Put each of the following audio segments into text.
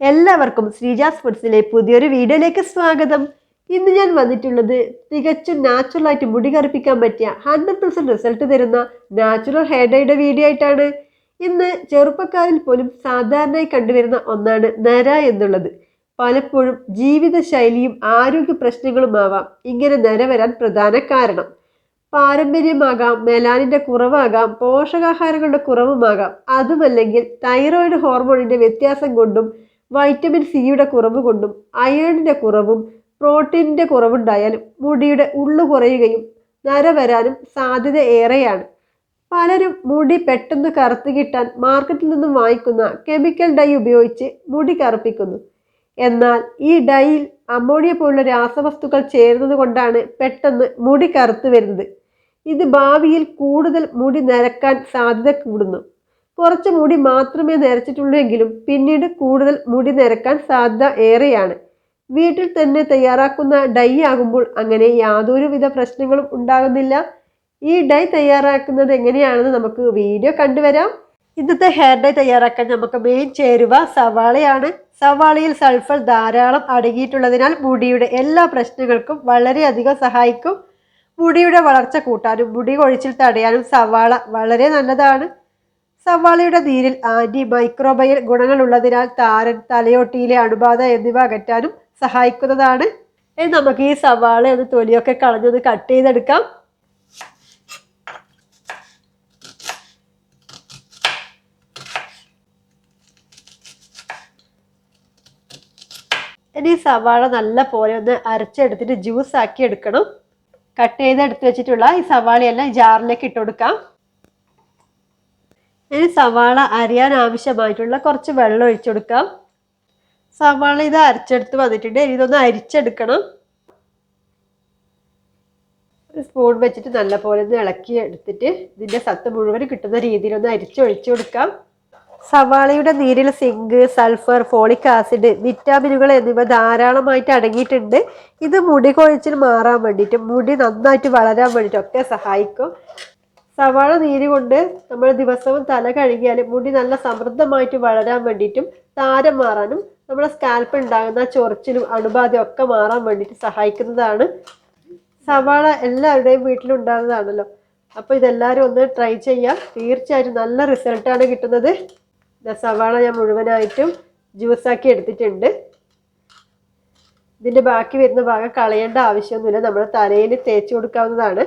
എല്ലാവർക്കും ശ്രീജാസ് ഫുഡ്സിലെ പുതിയൊരു വീഡിയോയിലേക്ക് സ്വാഗതം. ഇന്ന് ഞാൻ വന്നിട്ടുള്ളത് തികച്ചും നാച്ചുറൽ ആയിട്ട് മുടി കറുപ്പിക്കാൻ പറ്റിയ ഹൺഡ്രഡ് പെർസെന്റ് റിസൾട്ട് തരുന്ന നാച്ചുറൽ ഹെയർ ഡൈയുടെ വീഡിയോ ആയിട്ടാണ്. ഇന്ന് ചെറുപ്പക്കാരിൽ പോലും സാധാരണയായി കണ്ടുവരുന്ന ഒന്നാണ് നര എന്നുള്ളത്. പലപ്പോഴും ജീവിതശൈലിയും ആരോഗ്യ പ്രശ്നങ്ങളുമാവാം ഇങ്ങനെ നര വരാൻ പ്രധാന കാരണം. പാരമ്പര്യമാകാം മെലാനിന്റെ കുറവാകാം പോഷകാഹാരങ്ങളുടെ കുറവുമാകാം. അതുമല്ലെങ്കിൽ തൈറോയിഡ് ഹോർമോണിന്റെ വ്യത്യാസം കൊണ്ടും വൈറ്റമിൻ സിയുടെ കുറവ് കൊണ്ടും അയേണിന്റെ കുറവും പ്രോട്ടീനിന്റെ കുറവുണ്ടായാലും മുടിയുടെ ഉള്ളു കുറയുകയും നര വരാനും സാധ്യത ഏറെയാണ്. പലരും മുടി പെട്ടെന്ന് കറുത്ത് കിട്ടാൻ മാർക്കറ്റിൽ നിന്നും വാങ്ങിക്കുന്ന കെമിക്കൽ ഡൈ ഉപയോഗിച്ച് മുടി കറുപ്പിക്കുന്നു. എന്നാൽ ഈ ഡൈയിൽ അമോണിയ പോലുള്ള രാസവസ്തുക്കൾ ചേരുന്നത് കൊണ്ടാണ് പെട്ടെന്ന് മുടി കറുത്ത് വരുന്നത്. ഇത് ഭാവിയിൽ കൂടുതൽ മുടി നരക്കാൻ സാധ്യത കൂടുന്നു. കുറച്ച് മുടി മാത്രമേ നരച്ചിട്ടുള്ളൂ എങ്കിലും പിന്നീട് കൂടുതൽ മുടി നരക്കാൻ സാധ്യത ഏറെയാണ്. വീട്ടിൽ തന്നെ തയ്യാറാക്കുന്ന ഡൈ ആകുമ്പോൾ അങ്ങനെ യാതൊരുവിധ പ്രശ്നങ്ങളും ഉണ്ടാകുന്നില്ല. ഈ ഡൈ തയ്യാറാക്കുന്നത് എങ്ങനെയാണെന്ന് നമുക്ക് വീഡിയോ കണ്ടുവരാം. ഇന്നത്തെ ഹെയർ ഡൈ തയ്യാറാക്കാൻ നമുക്ക് മെയിൻ ചേരുവ സവാളയാണ്. സവാളയിൽ സൾഫർ ധാരാളം അടങ്ങിയിട്ടുള്ളതിനാൽ മുടിയുടെ എല്ലാ പ്രശ്നങ്ങൾക്കും വളരെയധികം സഹായിക്കും. മുടിയുടെ വളർച്ച കൂട്ടാനും മുടി കൊഴിച്ചിൽ തടയാനും സവാള വളരെ നല്ലതാണ്. സവാളയുടെ നീരിൽ ആന്റി മൈക്രോബയൽ ഗുണങ്ങളുള്ളതിനാൽ താരൻ തലയോട്ടിയിലെ അണുബാധ എന്നിവ അകറ്റാനും സഹായിക്കുന്നതാണ്. നമുക്ക് ഈ സവാള ഒന്ന് തൊലിയൊക്കെ കളഞ്ഞൊന്ന് കട്ട് ചെയ്തെടുക്കാം. ഇനി സവാള നല്ല പോലെ ഒന്ന് അരച്ചെടുത്തിട്ട് ജ്യൂസ് ആക്കി എടുക്കണം. കട്ട് ചെയ്ത് എടുത്ത് വെച്ചിട്ടുള്ള ഈ സവാളയെല്ലാം ജാറിലേക്ക് ഇട്ട് കൊടുക്കാം. ഇനി സവാള അരിയാൻ ആവശ്യമായിട്ടുള്ള കുറച്ച് വെള്ളം ഒഴിച്ചു കൊടുക്കാം. സവാള ഇത് അരച്ചെടുത്ത് വന്നിട്ടുണ്ട്. ഇനി ഇതൊന്ന് അരിച്ചെടുക്കണം. സ്പൂൺ വെച്ചിട്ട് നല്ലപോലെ ഒന്ന് ഇളക്കി എടുത്തിട്ട് ഇതിന്റെ സത്ത് മുഴുവൻ കിട്ടുന്ന രീതിയിൽ ഒന്ന് അരിച്ചൊഴിച്ചു കൊടുക്കാം. സവാളയുടെ നീരിൽ സിങ്ക് സൾഫർ ഫോളിക് ആസിഡ് വിറ്റാമിനുകൾ എന്നിവ ധാരാളമായിട്ട് അടങ്ങിയിട്ടുണ്ട്. ഇത് മുടി കൊഴിച്ചിൽ മാറാൻ വേണ്ടിയിട്ടും മുടി നന്നായിട്ട് വളരാൻ വേണ്ടിയിട്ടും ഒക്കെ സഹായിക്കും. സവാള നീര് കൊണ്ട് നമ്മൾ ദിവസവും തല കഴുകിയാൽ മുടി നല്ല സമൃദ്ധമായിട്ട് വളരാൻ വേണ്ടിയിട്ടും താരം മാറാനും നമ്മുടെ സ്കാൽപ്പ് ഉണ്ടാകുന്ന ചൊറിച്ചിലും അണുബാധയും ഒക്കെ മാറാൻ വേണ്ടിയിട്ട് സഹായിക്കുന്നതാണ്. സവാള എല്ലാവരുടെയും വീട്ടിലുണ്ടാകുന്നതാണല്ലോ. അപ്പോൾ ഇതെല്ലാവരും ഒന്ന് ട്രൈ ചെയ്യാം. തീർച്ചയായിട്ടും നല്ല റിസൾട്ടാണ് കിട്ടുന്നത്. സവാള ഞാൻ മുഴുവനായിട്ടും ജ്യൂസാക്കി എടുത്തിട്ടുണ്ട്. ഇതിന്റെ ബാക്കി വരുന്ന ഭാഗം കളയേണ്ട ആവശ്യമൊന്നുമില്ല. നമ്മുടെ തലയിൽ തേച്ച് കൊടുക്കാവുന്നതാണ്.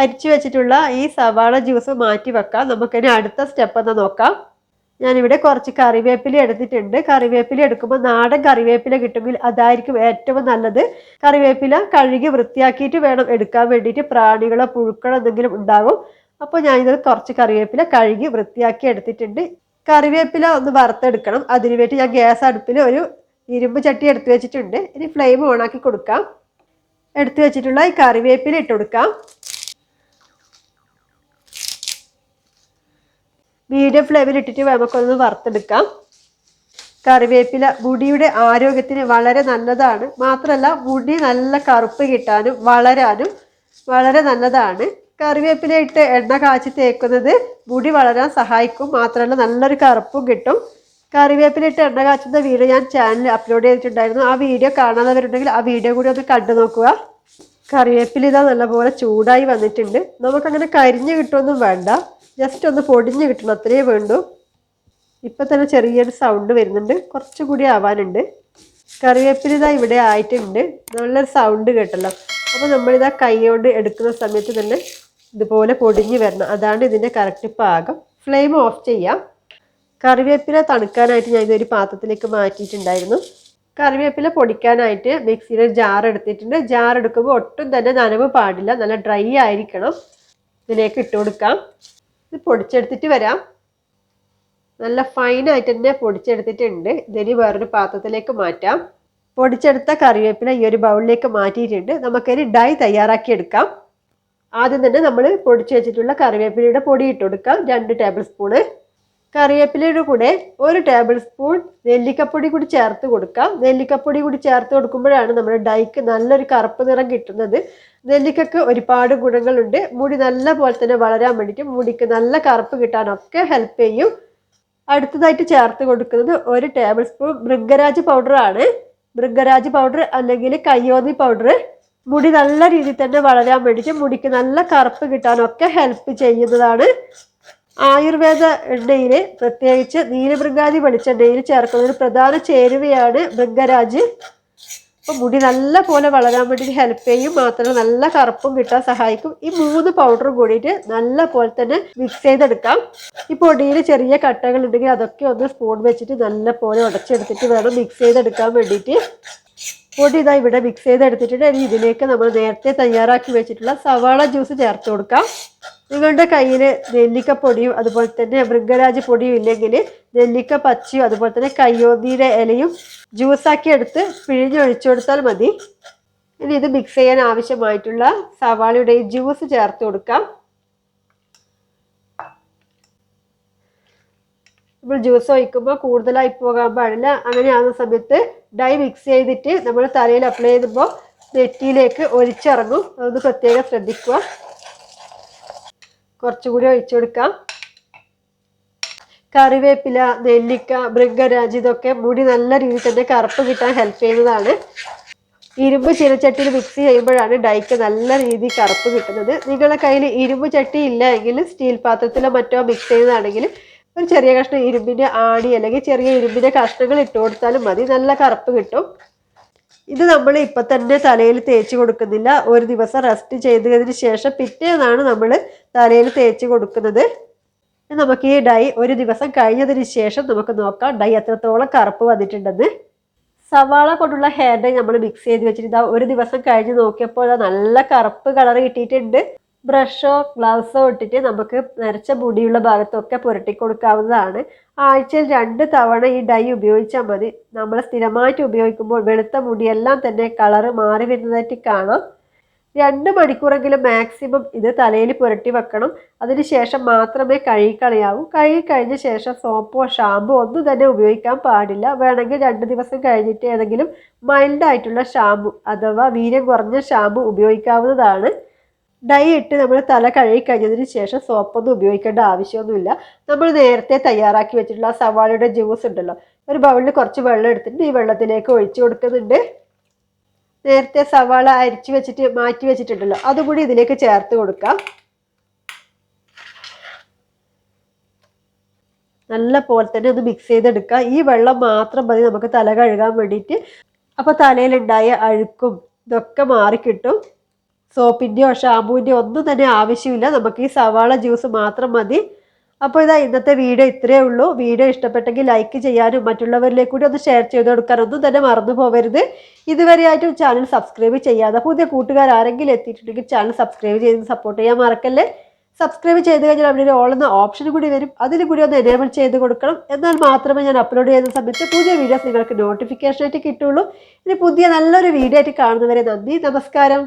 അരിച്ചു വെച്ചിട്ടുള്ള ഈ സവാള ജ്യൂസ് മാറ്റി വെക്കാം. നമുക്കിനി അടുത്ത സ്റ്റെപ്പ് എന്ന് നോക്കാം. ഞാനിവിടെ കുറച്ച് കറിവേപ്പില എടുത്തിട്ടുണ്ട്. കറിവേപ്പില എടുക്കുമ്പോൾ നാടൻ കറിവേപ്പില കിട്ടുമെങ്കിൽ അതായിരിക്കും ഏറ്റവും നല്ലത്. കറിവേപ്പില കഴുകി വൃത്തിയാക്കിയിട്ട് വേണം എടുക്കാൻ വേണ്ടിയിട്ട് പ്രാണികളോ പുഴുക്കളോ എന്തെങ്കിലും ഉണ്ടാകും അപ്പോൾ ഞാനിത് കുറച്ച് കറിവേപ്പില കഴുകി വൃത്തിയാക്കി എടുത്തിട്ടുണ്ട്. കറിവേപ്പില ഒന്ന് വറുത്തെടുക്കണം. അതിനു വേണ്ടി ഞാൻ ഗ്യാസ് അടുപ്പിൽ ഒരു ഇരുമ്പ് ചട്ടി എടുത്തു വെച്ചിട്ടുണ്ട്. ഇനി ഫ്ലെയിം ഓണാക്കി കൊടുക്കാം. എടുത്തു വെച്ചിട്ടുള്ള ഈ കറിവേപ്പില ഇട്ട് കൊടുക്കാം. മീഡിയം ഫ്ലെയിമിൽ ഇട്ടിട്ട് നമുക്കൊന്ന് വറുത്തെടുക്കാം. കറിവേപ്പില മുടിയുടെ ആരോഗ്യത്തിന് വളരെ നല്ലതാണ്. മാത്രമല്ല മുടി നല്ല കറുപ്പ് കിട്ടാനും വളരാനും വളരെ നല്ലതാണ്. കറിവേപ്പില ഇട്ട് എണ്ണ കാച്ചി തേക്കുന്നത് മുടി വളരാൻ സഹായിക്കും. മാത്രമല്ല നല്ലൊരു കറുപ്പും കിട്ടും. കറിവേപ്പില ഇട്ട് എണ്ണ കാച്ചുന്ന വീഡിയോ ഞാൻ ചാനലിൽ അപ്ലോഡ് ചെയ്തിട്ടുണ്ടായിരുന്നു. ആ വീഡിയോ കാണാത്തവരുണ്ടെങ്കിൽ ആ വീഡിയോ കൂടി ഒന്ന് കണ്ടു നോക്കുക. കറിവേപ്പില ഇതാ നല്ലപോലെ ചൂടായി വന്നിട്ടുണ്ട്. നമുക്കങ്ങനെ കരിഞ്ഞ് കിട്ടുമൊന്നും വേണ്ട. ജസ്റ്റ് ഒന്ന് പൊടിഞ്ഞ് കിട്ടണം അത്രയേ വേണ്ടൂ. ഇപ്പം തന്നെ ചെറിയൊരു സൗണ്ട് വരുന്നുണ്ട്. കുറച്ചുകൂടി ആവാനുണ്ട്. കറിവേപ്പില ഇതാ ഇവിടെ ആയിട്ടുണ്ട്. നല്ലൊരു സൗണ്ട് കേട്ടല്ലോ. അപ്പോൾ നമ്മളിതാ കൈ കൊണ്ട് എടുക്കുന്ന സമയത്ത് തന്നെ ഇതുപോലെ പൊടിഞ്ഞ് വരണം. അതാണ് ഇതിന്റെ കറക്റ്റ് പാകം. ഫ്ലെയിം ഓഫ് ചെയ്യാം. കറിവേപ്പില തണുക്കാനായിട്ട് ഞാൻ ഇതൊരു പാത്രത്തിലേക്ക് മാറ്റിയിട്ടുണ്ടായിരുന്നു. കറിവേപ്പില പൊടിക്കാനായിട്ട് മിക്സിയിൽ ജാർ എടുത്തിട്ടുണ്ട്. ജാർ എടുക്കുമ്പോൾ ഒട്ടും തന്നെ നനവ് പാടില്ല. നല്ല ഡ്രൈ ആയിരിക്കണം. ഇതിലേക്ക് ഇട്ട് കൊടുക്കാം. ഇത് പൊടിച്ചെടുത്തിട്ട് വരാം. നല്ല ഫൈനായിട്ട് തന്നെ പൊടിച്ചെടുത്തിട്ടുണ്ട്. ഇതിനി വേറൊരു പാത്രത്തിലേക്ക് മാറ്റാം. പൊടിച്ചെടുത്ത കറിവേപ്പില ഈ ഒരു ബൗളിലേക്ക് മാറ്റിയിട്ടുണ്ട്. നമുക്കൊരു ഡൈ തയ്യാറാക്കി എടുക്കാം. ആദ്യം തന്നെ നമ്മൾ പൊടിച്ചു വെച്ചിട്ടുള്ള കറിവേപ്പിലയുടെ പൊടി ഇട്ട് കൊടുക്കാം. രണ്ട് ടേബിൾ സ്പൂണ്. കറിവേപ്പിലയുടെ കൂടെ ഒരു ടേബിൾ സ്പൂൺ നെല്ലിക്കപ്പൊടി കൂടി ചേർത്ത് കൊടുക്കാം. നെല്ലിക്കപ്പൊടി കൂടി ചേർത്ത് കൊടുക്കുമ്പോഴാണ് നമ്മുടെ ഡൈക്ക് നല്ലൊരു കറുപ്പ് നിറം കിട്ടുന്നത്. നെല്ലിക്കക്ക് ഒരുപാട് ഗുണങ്ങളുണ്ട്. മുടി നല്ല പോലെ തന്നെ വളരാൻ വേണ്ടിയിട്ട് മുടിക്ക് നല്ല കറുപ്പ് കിട്ടാനൊക്കെ ഹെൽപ്പ് ചെയ്യും. അടുത്തതായിട്ട് ചേർത്ത് കൊടുക്കുന്നത് ഒരു ടേബിൾ സ്പൂൺ മൃഗരാജ് പൗഡറാണ് മൃഗരാജ് പൗഡർ അല്ലെങ്കിൽ കയ്യോന്നി പൗഡർ മുടി നല്ല രീതിയിൽ തന്നെ വളരാൻ വേണ്ടിയിട്ട് മുടിക്ക് നല്ല കറുപ്പ് കിട്ടാനൊക്കെ ഹെൽപ്പ് ചെയ്യുന്നതാണ്. ആയുർവേദ എണ്ണയിൽ പ്രത്യേകിച്ച് നീലമൃഗാതി വെളിച്ചെണ്ണയിൽ ചേർക്കുന്ന ഒരു പ്രധാന ചേരുവയാണ് മൃഗരാജ്. അപ്പോൾ മുടി നല്ല പോലെ വളരാൻ വേണ്ടി ഹെൽപ്പ് ചെയ്യും. മാത്രമല്ല നല്ല കറുപ്പും കിട്ടാൻ സഹായിക്കും. ഈ മൂന്ന് പൗഡറും കൂടിയിട്ട് നല്ല പോലെ തന്നെ മിക്സ് ചെയ്തെടുക്കാം. ഈ പൊടിയിൽ ചെറിയ കട്ടകൾ ഉണ്ടെങ്കിൽ അതൊക്കെ ഒന്ന് സ്പൂൺ വെച്ചിട്ട് നല്ല പോലെ ഉടച്ചെടുത്തിട്ട് വേണം മിക്സ് ചെയ്തെടുക്കാൻ വേണ്ടിയിട്ട്. പൊടി ഇതാ ഇവിടെ മിക്സ് ചെയ്തെടുത്തിട്ടുണ്ട്. ഇനി ഇതിലേക്ക് നമ്മൾ നേരത്തെ തയ്യാറാക്കി വെച്ചിട്ടുള്ള സവാള ജ്യൂസ് ചേർത്ത് കൊടുക്കാം. നിങ്ങളുടെ കയ്യിൽ നെല്ലിക്കപ്പൊടിയും അതുപോലെ തന്നെ മൃഗരാജ് പൊടിയും ഇല്ലെങ്കിൽ നെല്ലിക്ക പച്ചയും അതുപോലെ തന്നെ കയ്യോന്നിയുടെ ഇലയും ജ്യൂസാക്കി എടുത്ത് പിഴിഞ്ഞൊഴിച്ചു കൊടുത്താൽ മതി. ഇനി ഇത് മിക്സ് ചെയ്യാൻ ആവശ്യമായിട്ടുള്ള സവാളയുടെ ജ്യൂസ് ചേർത്ത് കൊടുക്കാം. നമ്മൾ ജ്യൂസ് ഒഴിക്കുമ്പോൾ കൂടുതലായി പോകാൻ പാടില്ല. അങ്ങനെയാകുന്ന സമയത്ത് ഡൈ മിക്സ് ചെയ്തിട്ട് നമ്മൾ തലയിൽ അപ്ലൈ ചെയ്യുമ്പോൾ നെറ്റിയിലേക്ക് ഒലിച്ചിറങ്ങും അതൊന്ന് പ്രത്യേകം ശ്രദ്ധിക്കുക. കുറച്ചുകൂടി ഒഴിച്ചു കൊടുക്കാം കറിവേപ്പില നെല്ലിക്ക മൃഗരാജ് ഇതൊക്കെ മുടി നല്ല രീതിയിൽ തന്നെ കറുപ്പ് കിട്ടാൻ ഹെൽപ്പ് ചെയ്യുന്നതാണ്. ഇരുമ്പ് ചിരച്ചട്ടിയിൽ മിക്സ് ചെയ്യുമ്പോഴാണ് ഡൈക്ക് നല്ല രീതിയിൽ കറുപ്പ് കിട്ടുന്നത്. നിങ്ങളുടെ കയ്യിൽ ഇരുമ്പ് ചട്ടി ഇല്ല എങ്കിൽ സ്റ്റീൽ പാത്രത്തിലോ മറ്റോ മിക്സ് ചെയ്യുന്നതാണെങ്കിൽ ഒരു ചെറിയ കഷ്ണം ഇരുമ്പിന്റെ ആണി അല്ലെങ്കിൽ ചെറിയ ഇരുമ്പിന്റെ കഷ്ണങ്ങൾ ഇട്ട് കൊടുത്താലും മതി. നല്ല കറുപ്പ് കിട്ടും. ഇത് നമ്മൾ ഇപ്പം തന്നെ തലയിൽ തേച്ച് കൊടുക്കുന്നില്ല. ഒരു ദിവസം റെസ്റ്റ് ചെയ്തതിന് ശേഷം പിറ്റേന്നാണ് നമ്മൾ തലയിൽ തേച്ച് കൊടുക്കുന്നത്. നമുക്ക് ഈ ഡൈ ഒരു ദിവസം കഴിഞ്ഞതിന് ശേഷം നമുക്ക് നോക്കാം ഡൈ എത്രത്തോളം കറുപ്പ് വന്നിട്ടുണ്ടെന്ന്. സവാള കൊണ്ടുള്ള ഹെയർ ഡൈ നമ്മൾ മിക്സ് ചെയ്ത് വെച്ചിട്ട് ഇതാ ഒരു ദിവസം കഴിഞ്ഞ് നോക്കിയപ്പോൾ നല്ല കറുപ്പ് കളർ കിട്ടിയിട്ടുണ്ട്. ബ്രഷോ ഗ്ലൗസോ ഇട്ടിട്ട് നമുക്ക് നരച്ച മുടിയുള്ള ഭാഗത്തൊക്കെ പുരട്ടി കൊടുക്കാവുന്നതാണ്. ആഴ്ചയിൽ രണ്ട് തവണ ഈ ഡൈ ഉപയോഗിച്ചാൽ മതി. നമ്മൾ സ്ഥിരമായിട്ട് ഉപയോഗിക്കുമ്പോൾ വെളുത്ത മുടിയെല്ലാം തന്നെ കളറ് മാറി വരുന്നതായിട്ട് കാണാം. രണ്ട് മണിക്കൂറെങ്കിലും മാക്സിമം ഇത് തലയിൽ പുരട്ടി വെക്കണം. അതിനുശേഷം മാത്രമേ കഴുകിക്കളയാവൂ കഴുകി കഴിഞ്ഞ ശേഷം സോപ്പോ ഷാമ്പോ ഒന്നും തന്നെ ഉപയോഗിക്കാൻ പാടില്ല. വേണമെങ്കിൽ രണ്ട് ദിവസം കഴിഞ്ഞിട്ട് ഏതെങ്കിലും മൈൽഡായിട്ടുള്ള ഷാമ്പു അഥവാ വീര്യം കുറഞ്ഞ ഷാമ്പു ഉപയോഗിക്കാവുന്നതാണ്. ഡൈ ഇട്ട് നമ്മൾ തല കഴുകി കഴിഞ്ഞതിന് ശേഷം സോപ്പൊന്നും ഉപയോഗിക്കേണ്ട ആവശ്യമൊന്നുമില്ല. നമ്മൾ നേരത്തെ തയ്യാറാക്കി വെച്ചിട്ടുള്ള ആ സവാളയുടെ ജ്യൂസ് ഉണ്ടല്ലോ ഒരു ബൗളിൽ കുറച്ച് വെള്ളം എടുത്തിട്ട് ഈ വെള്ളത്തിലേക്ക് ഒഴിച്ചു കൊടുക്കുന്നുണ്ട്. നേരത്തെ സവാള അരിച്ചു വെച്ചിട്ട് മാറ്റി വെച്ചിട്ടുണ്ടല്ലോ അതുകൂടി ഇതിലേക്ക് ചേർത്ത് കൊടുക്കാം. നല്ല പോലെ തന്നെ ഒന്ന് മിക്സ് ചെയ്തെടുക്കുക ഈ വെള്ളം മാത്രം മതി നമുക്ക് തല കഴുകാൻ വേണ്ടിയിട്ട്. അപ്പോൾ തലയിലുണ്ടായ അഴുക്കും ഇതൊക്കെ മാറിക്കിട്ടും. സോപ്പിന്റെയോ ഷാമ്പൂവിന്റെയോ ഒന്നും തന്നെ ആവശ്യമില്ല. നമുക്ക് ഈ സവാള ജ്യൂസ് മാത്രം മതി. അപ്പോൾ ഇതാ ഇന്നത്തെ വീഡിയോ ഇത്രയേ ഉള്ളൂ. വീഡിയോ ഇഷ്ടപ്പെട്ടെങ്കിൽ ലൈക്ക് ചെയ്യാനും മറ്റുള്ളവരിലേക്ക് കൂടി ഒന്ന് ഷെയർ ചെയ്ത് കൊടുക്കാനും ഒന്നും തന്നെ മറന്നു പോകരുത് ഇതുവരെയായിട്ടും ചാനൽ സബ്സ്ക്രൈബ് ചെയ്യാതെ പുതിയ കൂട്ടുകാർ ആരെങ്കിലും എത്തിയിട്ടുണ്ടെങ്കിൽ ചാനൽ സബ്സ്ക്രൈബ് ചെയ്ത് സപ്പോർട്ട് ചെയ്യാൻ മറക്കല്ലേ? സബ്സ്ക്രൈബ് ചെയ്ത് കഴിഞ്ഞാൽ അവിടെ ഒരു ഓൾ എന്ന ഓപ്ഷൻ കൂടി വരും. അതിന് കൂടി ഒന്ന് എനേബിൾ ചെയ്ത് കൊടുക്കണം. എന്നാൽ മാത്രമേ ഞാൻ അപ്ലോഡ് ചെയ്യുന്ന സമയത്ത് പുതിയ വീഡിയോസ് നിങ്ങൾക്ക് നോട്ടിഫിക്കേഷനായിട്ട് കിട്ടുള്ളൂ ഇനി പുതിയ നല്ലൊരു വീഡിയോ ആയിട്ട് കാണുന്നവരെ നന്ദി. നമസ്കാരം.